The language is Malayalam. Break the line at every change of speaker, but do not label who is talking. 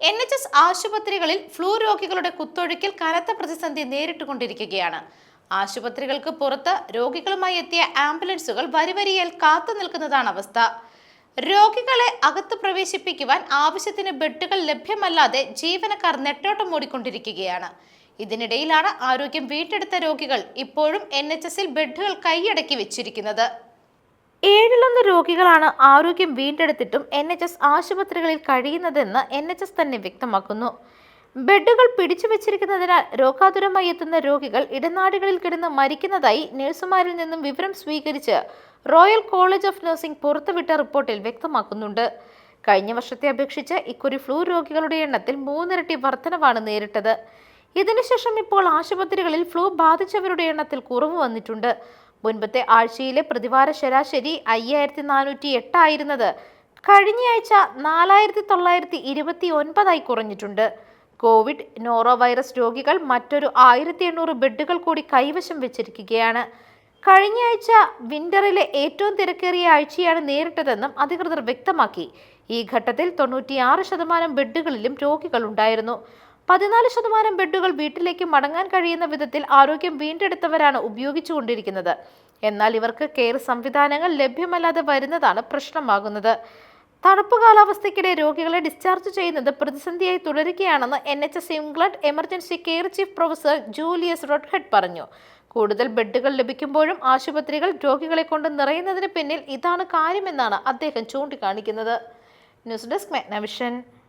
എൻ എച്ച് എസ് ആശുപത്രികളിൽ ഫ്ലൂ രോഗികളുടെ കുത്തൊഴുക്കിൽ കനത്ത പ്രതിസന്ധി നേരിട്ടുകൊണ്ടിരിക്കുകയാണ്. ആശുപത്രികൾക്ക് പുറത്ത് രോഗികളുമായി എത്തിയ ആംബുലൻസുകൾ വരിവരിയാൽ കാത്തു നിൽക്കുന്നതാണ് അവസ്ഥ. രോഗികളെ അകത്ത് പ്രവേശിപ്പിക്കുവാൻ ആവശ്യത്തിന് ബെഡുകൾ ലഭ്യമല്ലാതെ ജീവനക്കാർ നെട്ടോട്ടം ഓടിക്കൊണ്ടിരിക്കുകയാണ് ഇതിനിടയിലാണ് ആരോഗ്യം വീണ്ടെടുത്ത രോഗികൾ ഇപ്പോഴും എൻ എച്ച് എസിൽ ബെഡുകൾ കൈയടക്കി വെച്ചിരിക്കുന്നത്. ഏഴിലൊന്ന് രോഗികളാണ് ആരോഗ്യം വീണ്ടെടുത്തിട്ടും എൻ എച്ച് എസ് ആശുപത്രികളിൽ കഴിയുന്നതെന്ന് എൻ എച്ച് എസ് തന്നെ വ്യക്തമാക്കുന്നു. ബെഡുകൾ പിടിച്ചു വെച്ചിരിക്കുന്നതിനാൽ രോഗാതുരമായി എത്തുന്ന രോഗികൾ ഇടനാടുകളിൽ കിടന്ന് മരിക്കുന്നതായി നഴ്സുമാരിൽ നിന്നും വിവരം സ്വീകരിച്ച് റോയൽ കോളേജ് ഓഫ് നഴ്സിംഗ് പുറത്തുവിട്ട റിപ്പോർട്ടിൽ വ്യക്തമാക്കുന്നുണ്ട്. കഴിഞ്ഞ വർഷത്തെ അപേക്ഷിച്ച് ഇക്കുറി ഫ്ലൂ രോഗികളുടെ എണ്ണത്തിൽ മൂന്നിരട്ടി വർധനവാണ് നേരിട്ടത്. ഇതിനുശേഷം ഇപ്പോൾ ആശുപത്രികളിൽ ഫ്ലൂ ബാധിച്ചവരുടെ എണ്ണത്തിൽ കുറവ് വന്നിട്ടുണ്ട്. മുൻപത്തെ ആഴ്ചയിലെ പ്രതിവാര ശരാശരി അയ്യായിരത്തി നാനൂറ്റി എട്ടായിരുന്നത് കഴിഞ്ഞയാഴ്ച നാലായിരത്തി തൊള്ളായിരത്തി ഇരുപത്തി ഒൻപതായി കുറഞ്ഞിട്ടുണ്ട്. കോവിഡ് നോറോ വൈറസ് രോഗികൾ മറ്റൊരു ആയിരത്തി എണ്ണൂറ് ബെഡുകൾ കൂടി കൈവശം വെച്ചിരിക്കുകയാണ്. കഴിഞ്ഞയാഴ്ച വിന്ററിലെ ഏറ്റവും തിരക്കേറിയ ആഴ്ചയാണ് നേരിട്ടതെന്നും അധികൃതർ വ്യക്തമാക്കി. ഈ ഘട്ടത്തിൽ തൊണ്ണൂറ്റിയാറ് ശതമാനം ബെഡുകളിലും രോഗികൾ ഉണ്ടായിരുന്നു പതിനാല് ശതമാനം ബെഡുകൾ വീട്ടിലേക്ക് മടങ്ങാൻ കഴിയുന്ന വിധത്തിൽ ആരോഗ്യം വീണ്ടെടുത്തവരാണ് ഉപയോഗിച്ചുകൊണ്ടിരിക്കുന്നത്. എന്നാൽ ഇവർക്ക് കെയർ സംവിധാനങ്ങൾ ലഭ്യമല്ലാതെ വരുന്നതാണ് പ്രശ്നമാകുന്നത്. തണുപ്പ് കാലാവസ്ഥയ്ക്കിടെ രോഗികളെ ഡിസ്ചാർജ് ചെയ്യുന്നത് പ്രതിസന്ധിയായി തുടരുകയാണെന്ന് N H S England emergency care chief professor Julius Redhead പറഞ്ഞു. കൂടുതൽ ബെഡുകൾ ലഭിക്കുമ്പോഴും ആശുപത്രികൾ രോഗികളെ കൊണ്ട് നിറയുന്നതിന് പിന്നിൽ ഇതാണ് കാര്യമെന്നാണ് അദ്ദേഹം ചൂണ്ടിക്കാണിക്കുന്നത്. News desk മെഗ്നവിഷൻ.